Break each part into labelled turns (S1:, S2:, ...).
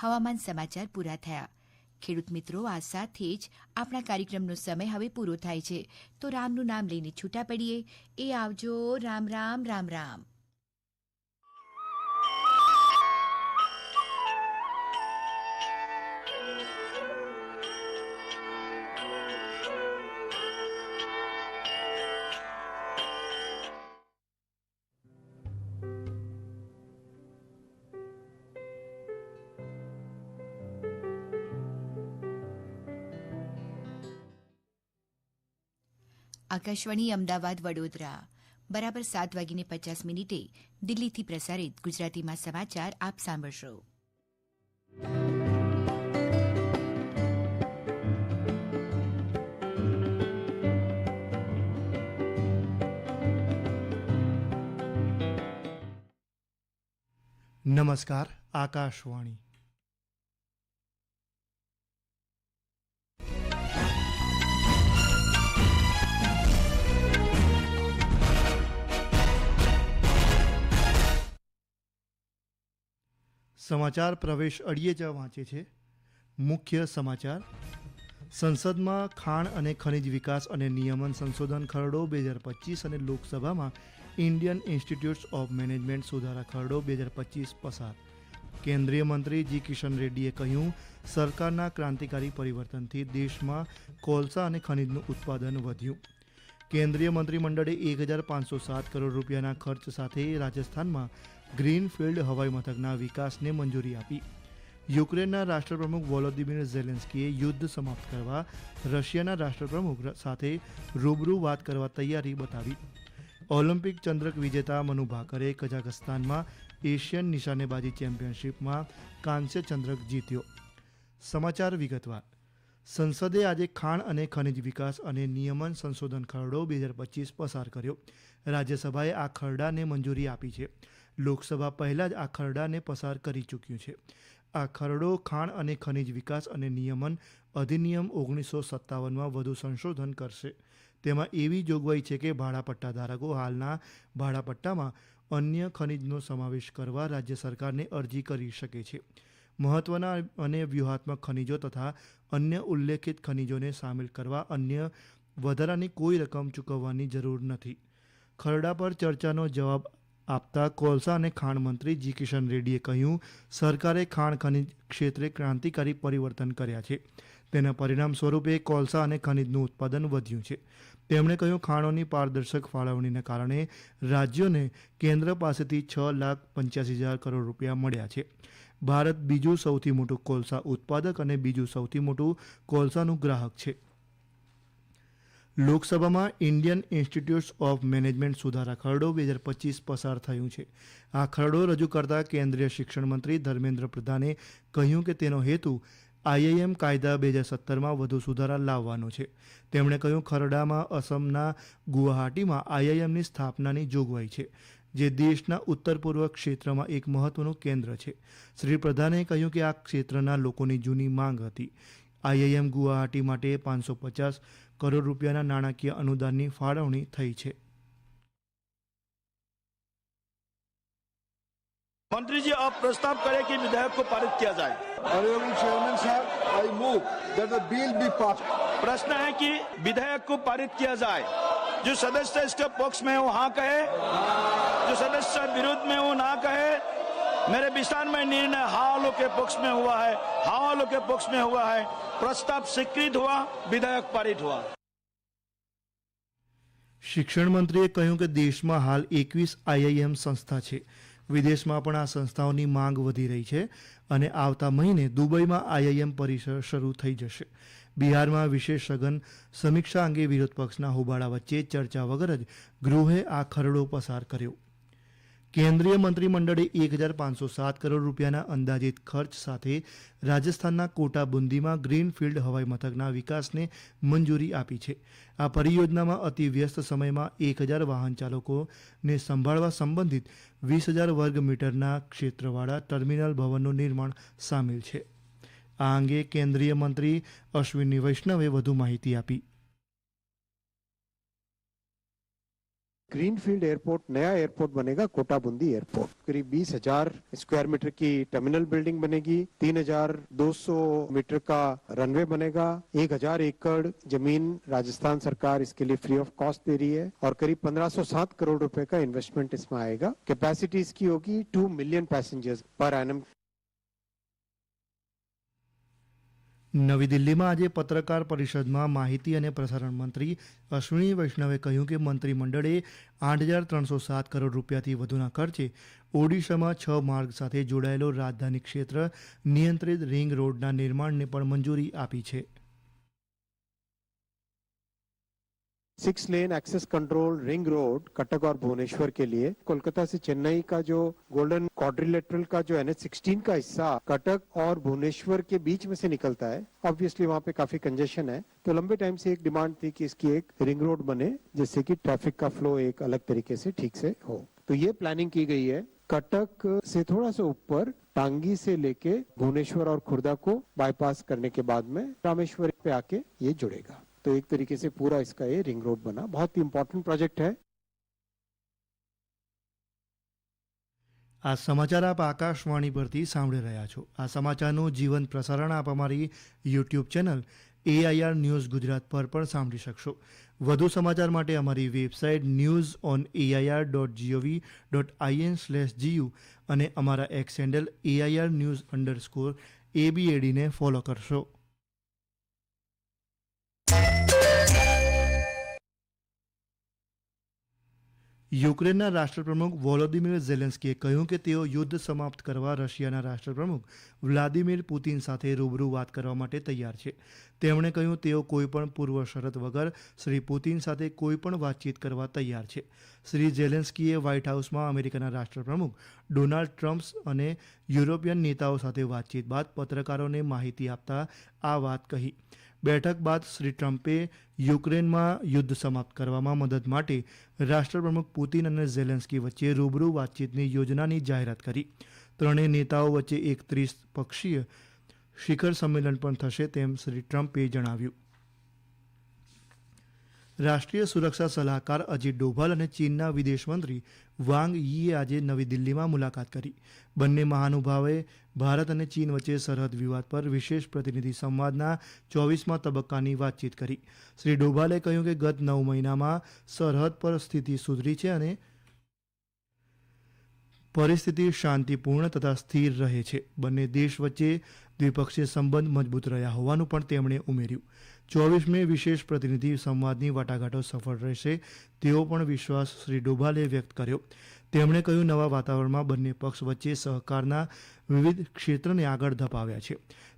S1: હવામાન સમાચાર પૂરા થયા. ખેડૂત મિત્રો, આ સાથે જ આપણા કાર્યક્રમનો સમય હવે પૂરો થાય છે. તો રામનું નામ લઈને છૂટા પડીએ. એ આવજો. રામ રામ રામ રામ. આકાશવાણી અમદાવાદ વડોદરા. બરાબર સાત વાગીને પચાસ મિનિટે દિલ્હીથી પ્રસારિત ગુજરાતીમાં સમાચાર આપ સાંભળશો.
S2: નમસ્કાર, આકાશવાણી. સમાચાર પ્રવેશ અડિયેજા વાંચે છે. મુખ્ય સમાચાર. સંસદમાં ખાણ અને ખનિજ વિકાસ અને નિયમન સંશોધન ખરડો બે હજાર પચીસ અને લોકસભામાં ઇન્ડિયન ઇન્સ્ટિટ્યૂટ્સ ઓફ મેનેજમેન્ટ સુધારા ખરડો બે હજાર પચીસ પસાર. કેન્દ્રીય મંત્રી જી કિશન રેડ્ડીએ કહ્યું, સરકારના ક્રાંતિકારી પરિવર્તનથી દેશમાં કોલસા અને ખનિજનું ઉત્પાદન વધ્યું. કેન્દ્રીય મંત્રીમંડળે એક હજાર પાંચસો સાત કરોડ રૂપિયાના ખર્ચ સાથે રાજસ્થાનમાં ગ્રીનફિલ્ડ હવાઈ મથકના વિકાસને મંજૂરી આપી. યુક્રેનના રાષ્ટ્રપ્રમુખ વોલોદિમીર ઝેલેન્સ્કીએ યુદ્ધ સમાપ્ત કરવા રશિયાના રાષ્ટ્રપ્રમુખ સાથે રૂબરૂ વાત કરવા તૈયારી બતાવી. ઓલિમ્પિક ચંદ્રક વિજેતા મનુ ભાકરે કઝાકસ્તાનમાં એશિયન નિશાનેબાજી ચેમ્પિયનશિપમાં કાંસ્ય ચંદ્રક જીત્યો. સમાચાર વિગતવાર. સંસદે આજે ખાણ અને ખનિજ વિકાસ અને નિયમન સંશોધન ખરડો બે હજાર પચીસ પસાર કર્યો. રાજ્યસભાએ આ ખરડાને મંજૂરી આપી છે. લોકસભા પહેલાં જ આ ખરડાને પસાર કરી ચૂક્યું છે. આ ખરડો ખાણ અને ખનિજ વિકાસ અને નિયમન અધિનિયમ ઓગણીસો સત્તાવનમાં વધુ સંશોધન કરશે. તેમાં એવી જોગવાઈ છે કે ભાડાપટ્ટા ધારકો હાલના ભાડાપટ્ટામાં અન્ય ખનિજનો સમાવેશ કરવા રાજ્ય સરકારને અરજી કરી શકે છે. મહત્વના અને વ્યૂહાત્મક ખનિજો તથા અન્ય ઉલ્લેખિત ખનિજોને સામેલ કરવા અન્ય વધારાની કોઈ રકમ ચૂકવવાની જરૂર નથી. ખરડા પર ચર્ચાનો જવાબ આપતા કોલસા અને ખાણ મંત્રી જી કિશન રેડ્ડીએ કહ્યું, સરકારે ખાણ ખનિજ ક્ષેત્રે ક્રાંતિકારી પરિવર્તન કર્યા છે. તેના પરિણામ સ્વરૂપે કોલસા અને ખનિજનું ઉત્પાદન વધ્યું છે. તેમણે કહ્યું, ખાણોની પારદર્શક ફાળવણીને કારણે રાજ્યોને કેન્દ્ર પાસેથી છ લાખ પંચ્યાસી હજાર કરોડ રૂપિયા મળ્યા છે. ભારત બીજું સૌથી મોટું કોલસા ઉત્પાદક અને બીજું સૌથી મોટું કોલસાનું ગ્રાહક છે. લોકસભામાં ઇન્ડિયન ઇન્સ્ટિટ્યૂટ્સ ઓફ મેનેજમેન્ટ સુધારા ખરડો બે હજાર પચીસ પસાર થયું છે. આ ખરડો રજૂ કરતા કેન્દ્રીય શિક્ષણ મંત્રી ધર્મેન્દ્ર પ્રધાને કહ્યું કે તેનો હેતુ આઈઆઈએમ કાયદા બે હજાર સત્તરમાં વધુ સુધારા લાવવાનો છે. તેમણે કહ્યું, ખરડામાં અસમના ગુવાહાટીમાં આઈઆઈએમની સ્થાપનાની જોગવાઈ છે, જે દેશના ઉત્તર પૂર્વ ક્ષેત્રમાં એક મહત્વનું કેન્દ્ર છે. શ્રી પ્રધાને કહ્યું કે આ ક્ષેત્રના લોકોની જૂની માંગ હતી. આઈઆઈએમ ગુવાહાટી માટે પાંચસો પચાસ કરોડ રૂપિયાના નાણાકીય અનુદાનની ફાળવણી થઈ છે
S3: मंत्री जी आप प्रस्ताव करें कि विधेयक को पारित किया जाए
S4: Honorable Chairman Sahab, I move that the bill be passed.
S3: प्रश्न है कि विधेयक को पारित किया जाए जो सदस्य इसके पक्ष में है वो हाँ कहे जो सदस्य विरुद्ध में वो ना कहे मेरे विस्तार में निर्णय हाँ वालों के पक्ष में हुआ है हाँ वालों के पक्ष में हुआ है प्रस्ताव स्वीकृत हुआ विधेयक पारित हुआ
S2: શિક્ષણ મંત્રીએ કહ્યું કે દેશમાં હાલ એકવીસ આઈઆઈએમ સંસ્થા છે વિદેશમાં પણ આ સંસ્થાઓની માંગ વધી રહી છે અને આવતા મહિને દુબઈમાં આઈઆઈએમ પરિસર શરૂ થઈ જશે બિહારમાં વિશેષ સઘન સમીક્ષા અંગે વિરોધ પક્ષના હોબાળા વચ્ચે ચર્ચા વગર જ ગૃહે આ ખરડો પસાર કર્યો કેન્દ્રીય મંત્રીમંડળે એક હજાર પાંચસો સાત કરોડ રૂપિયાના અંદાજિત ખર્ચ સાથે રાજસ્થાનના કોટા બુંદીમાં ગ્રીનફિલ્ડ હવાઈ મથકના વિકાસને મંજૂરી આપી છે. આ પરિયોજનામાં અતિ વ્યસ્ત સમયમાં એક હજાર વાહન ચાલકોને સંભાળવા સંબંધિત વીસ હજાર વર્ગ મીટરના ક્ષેત્રવાળા ટર્મિનલ ભવનનું નિર્માણ સામેલ છે. આ અંગે કેન્દ્રીય મંત્રી અશ્વિની વૈષ્ણવે વધુ માહિતી આપી.
S5: ग्रीनफील्ड एयरपोर्ट नया एयरपोर्ट बनेगा कोटा बूंदी एयरपोर्ट करीब बीस हज़ार स्क्वायर मीटर की टर्मिनल बिल्डिंग बनेगी, तीन हज़ार दो सौ मीटर का रनवे बनेगा, एक हज़ार एकड़ ज़मीन राजस्थान सरकार इसके लिए फ्री ऑफ़ कॉस्ट दे रही है, और करीब 1507 करोड़ रुपए का इन्वेस्टमेंट इसमें आएगा. कैपेसिटी इसकी होगी टू मिलियन पैसेंजर्स पर एनम
S2: નવી દિલ્હીમાં આજે પત્રકાર પરિષદમાં માહિતી અને પ્રસારણ મંત્રી અશ્વિની વૈષ્ણવે કહ્યું કે મંત્રીમંડળે આઠ હજાર ત્રણસો સાત કરોડ રૂપિયાથી વધુના ખર્ચે ઓડિશામાં છ માર્ગ સાથે જોડાયેલો રાજધાની ક્ષેત્ર નિયંત્રિત રિંગ રોડના નિર્માણને પણ મંજૂરી આપી છે.
S5: Six lane access control ring road, Cuttack और भुवनेश्वर के लिए। कोलकाता से चेन्नई का जो गोल्डन क्वाड्रिलेटरल का जो एनएच सिक्सटीन का हिस्सा कटक और भुवनेश्वर के बीच में से निकलता है ऑब्वियसली वहाँ पे काफ़ी कंजेशन है। तो लंबे टाइम से एक डिमांड थी कि इसकी एक रिंग रोड बने, जिससे कि ट्रैफ़िक का फ्लो एक अलग तरीके से ठीक से हो। तो ये प्लानिंग की गई है। कटक से थोड़ा सा ऊपर, टांगी से लेके भुवनेश्वर और खुर्दा को बाईपास करने के बाद में रामेश्वर पे आके ये जुड़ेगा। तो एक तरीके से पूरा इसका ये रिंग रोड बना बहुत ही इंपॉर्टेंट प्रोजेक्ट है
S2: આ સમાચાર આપ આકાશવાણી પરથી સાંભળી રહ્યા છો આ સમાચારનું જીવંત પ્રસારણ આપ અમારી YouTube channel AIR news Gujarat પર પણ સાંભળી શકશો વધુ સમાચાર માટે અમારી website news on AIR dot GOV dot IN slash GU અને અમારા X handle AIR news underscore એબીએડીને follow કરશો યુક્રેનના રાષ્ટ્રપ્રમુખ વોલોદિમીર ઝેલેન્સ્કીએ કહ્યું કે તેઓ યુદ્ધ સમાપ્ત કરવા રશિયાના રાષ્ટ્રપ્રમુખ વ્લાદિમીર પુતિન સાથે રૂબરૂ વાત કરવા માટે તૈયાર છે. તેમણે કહ્યું, તેઓ કોઈપણ પૂર્વ શરત વગર શ્રી પુતિન સાથે કોઈપણ વાતચીત કરવા તૈયાર છે. શ્રી ઝેલેન્સ્કીએ વ્હાઇટ હાઉસમાં અમેરિકાના રાષ્ટ્રપ્રમુખ ડોનાલ્ડ ટ્રમ્પ અને યુરોપિયન નેતાઓ સાથે વાતચીત બાદ પત્રકારોને માહિતી આપતા આ વાત કહી. બેઠક બાદ શ્રી ટ્રમ્પે યુક્રેનમાં યુદ્ધ સમાપ્ત કરવામાં મદદ માટે રાષ્ટ્રપ્રમુખ પુતિન અને ઝેલેન્સ્કી વચ્ચે રૂબરૂ વાતચીતની યોજનાની જાહેરાત કરી. ત્રણેય નેતાઓ વચ્ચે એક ત્રીસ પક્ષીય શિખર સંમેલન પણ થશે તેમ શ્રી ટ્રમ્પે જણાવ્યું. રાષ્ટ્રીય સુરક્ષા સલાહકાર અજીત ડોભાલ અને ચીનના વિદેશમંત્રી વાંગ યીએ આજે નવી દિલ્હીમાં મુલાકાત કરી. બંને મહાનુભાવે ભારત અને ચીન વચ્ચે સરહદ વિવાદ પર વિશેષ પ્રતિનિધિ સંવાદના ચોવીસમાં તબક્કાની વાતચીત કરી. શ્રી ડોભાલે કહ્યું કે ગત નવ મહિનામાં સરહદ પર સ્થિતિ સુધરી છે અને પરિસ્થિતિ શાંતિપૂર્ણ તથા સ્થિર રહે છે. બંને દેશ વચ્ચે દ્વિપક્ષીય સંબંધ મજબૂત રહ્યા હોવાનું પણ તેમણે ઉમેર્યું. ચોવીસમે વિશેષ પ્રતિનિધિ સંવાદની વાટાઘાટો સફળ રહેશે તેવો પણ વિશ્વાસ શ્રી ડોભાલે વ્યક્ત કર્યો. તેમણે કહ્યું, નવા વાતાવરણમાં બંને પક્ષ વચ્ચે સહકારના વિવિધ ક્ષેત્રને આગળ ધપાવ્યા છે.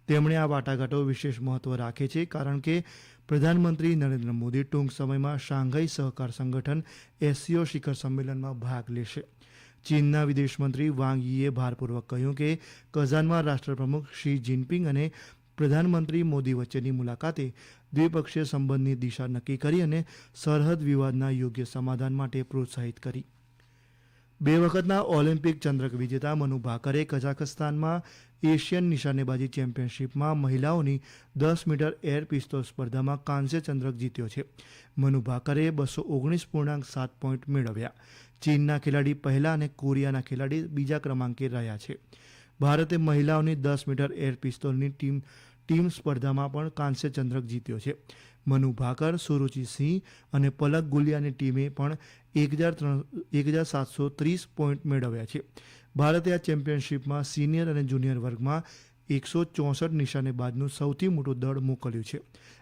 S2: તેમણે આ વાટાઘાટો વિશેષ મહત્વ રાખે છે કારણ કે પ્રધાનમંત્રી નરેન્દ્ર મોદી ટૂંક સમયમાં શાંઘાઈ સહકાર સંગઠન એસસીઓ શિખર સંમેલનમાં ભાગ લેશે. ચીનના વિદેશ મંત્રી વાંગ યીએ ભારપૂર્વક કહ્યું કે કઝાનમાં રાષ્ટ્રપ્રમુખ શી જિનપિંગ અને પ્રધાનમંત્રી મોદી વચ્ચેની મુલાકાતે દ્વિપક્ષીય સંબંધની દિશા નક્કી કરી અને સરહદ વિવાદના યોગ્ય સમાધાન માટે પ્રોત્સાહિત કરી. બે વખતના ઓલિમ્પિક ચંદ્રક વિજેતા મનુ ભાકરે કઝાખસ્તાનમાં એશિયન નિશાનેબાજી ચેમ્પિયનશિપમાં મહિલાઓની દસ મીટર એર પિસ્તોલ સ્પર્ધામાં કાંસ્ય ચંદ્રક જીત્યો છે. મનુ ભાકરે બસો ઓગણીસ પૂર્ણાંક સાત પોઈન્ટ મેળવ્યા. ચીનના ખેલાડી પહેલા અને કોરિયાના ખેલાડી બીજા ક્રમાંકે રહ્યા છે. ભારતે મહિલાઓની દસ મીટર એર પિસ્તોલની ટીમ ટીમ સ્પર્ધામાં પણ કાંસ્ય ચંદ્રક જીત્યો છે. મનુ ભાકર, સુરુચિ સિંહ અને પલક ગુલિયાની ટીમે પણ એક હજાર ત્રણ એક હજાર સાતસો ત્રીસ પોઈન્ટ મેળવ્યા છે. ભારતે આ ચેમ્પિયનશિપમાં સિનિયર અને જુનિયર વર્ગમાં એકસો ચોસઠ નિશાનેબાજનું સૌથી મોટું દળ મોકલ્યું છે.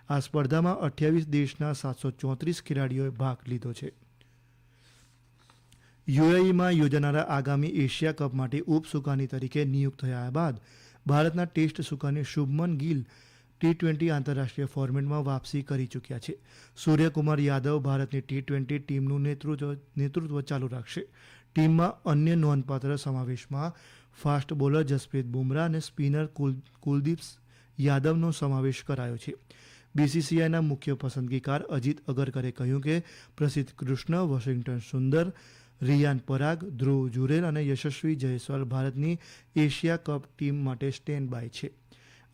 S2: આ સ્પર્ધામાં અઠ્યાવીસ દેશના સાતસો ચોત્રીસ ખેલાડીઓએ ભાગ લીધો છે. યુએઈમાં યોજાનારા આગામી એશિયા કપ માટે ઉપસુકાની તરીકે નિયુક્ત થયા બાદ ભારતના ટેસ્ટ સુકાની શુભમન ગિલ ટી ટ્વેન્ટી આંતરરાષ્ટ્રીય ફોર્મેટમાં વાપસી કરી ચૂક્યા છે. સૂર્યકુમાર યાદવ ભારતની ટી ટ્વેન્ટી ટીમનું નેતૃત્વ નેતૃત્વ ચાલુ રાખશે. ટીમમાં અન્ય નોંધપાત્ર સમાવેશમાં ફાસ્ટ બોલર જસપ્રીત બુમરાહ અને સ્પિનર કુલ, કુલદીપ યાદવનો સમાવેશ કરાયો છે. બીસીસીઆઈના મુખ્ય પસંદગીકાર અજીત અગરકરે કહ્યું કે પ્રસિદ્ધ કૃષ્ણ વોશિંગ્ટન સુંદર રિયાન પરાગ, ધ્રુવ જુરેલ અને યશસ્વી જયસ્વાલ ભારતની એશિયા કપ ટીમ માટે સ્ટેન્ડ બાય છે.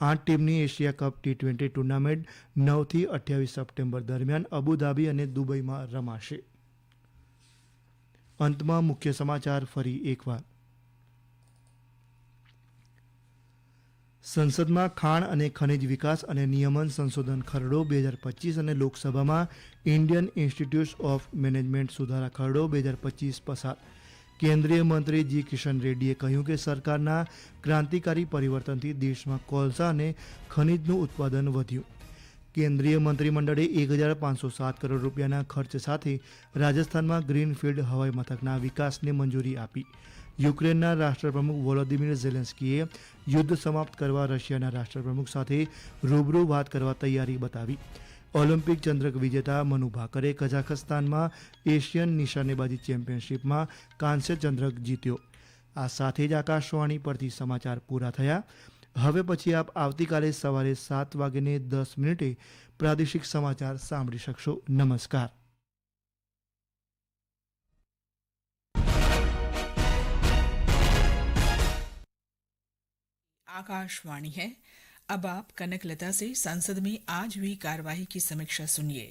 S2: આઠ ટીમની Asia Cup T twenty tournament નવથી અઠ્યાવીસ સપ્ટેમ્બર દરમિયાન અબુધાબી અને દુબઈમાં રમાશે. અંતમાં મુખ્ય સમાચાર ફરી એકવાર. સંસદમાં ખાણ અને ખનિજ વિકાસ અને નિયમન સંશોધન ખરડો બે હજાર પચીસ અને લોકસભામાં ઇન્ડિયન ઇન્સ્ટિટ્યૂટ ઓફ મેનેજમેન્ટ સુધારા ખરડો બે હજાર પચીસ પસાર. કેન્દ્રીય મંત્રી જી કિશન રેડ્ડીએ કહ્યું કે સરકારના ક્રાંતિકારી પરિવર્તનથી દેશમાં કોલસા અને ખનિજનું ઉત્પાદન વધ્યું. કેન્દ્રીય મંત્રીમંડળે એક હજાર પાંચસો સાત કરોડ રૂપિયાના ખર્ચ સાથે રાજસ્થાનમાં ગ્રીનફિલ્ડ હવાઈ મથકના વિકાસને મંજૂરી આપી. યુક્રેનના રાષ્ટ્રપ્રમુખ વોલોદિમીર ઝેલેન્સ્કીએ યુદ્ધ સમાપ્ત કરવા રશિયાના રાષ્ટ્રપ્રમુખ સાથે રૂબરૂ વાત કરવા તૈયારી બતાવી. ઓલિમ્પિક ચંદ્રક વિજેતા મનુ ભાકરે કઝાખસ્તાનમાં એશિયન નિશાનેબાજી ચેમ્પિયનશિપમાં કાંસ્ય ચંદ્રક જીત્યો. આ સાથે જ આકાશવાણી પરથી સમાચાર પૂરા થયા. હવે પછી આપ આવતીકાલે સવારે સાત વાગ્યે દસ મિનિટે પ્રાદેશિક સમાચાર સાંભળી શકશો નમસ્કાર
S6: आकाशवाणी है अब आप कनक लता से संसद में आज हुई कार्यवाही की समीक्षा सुनिए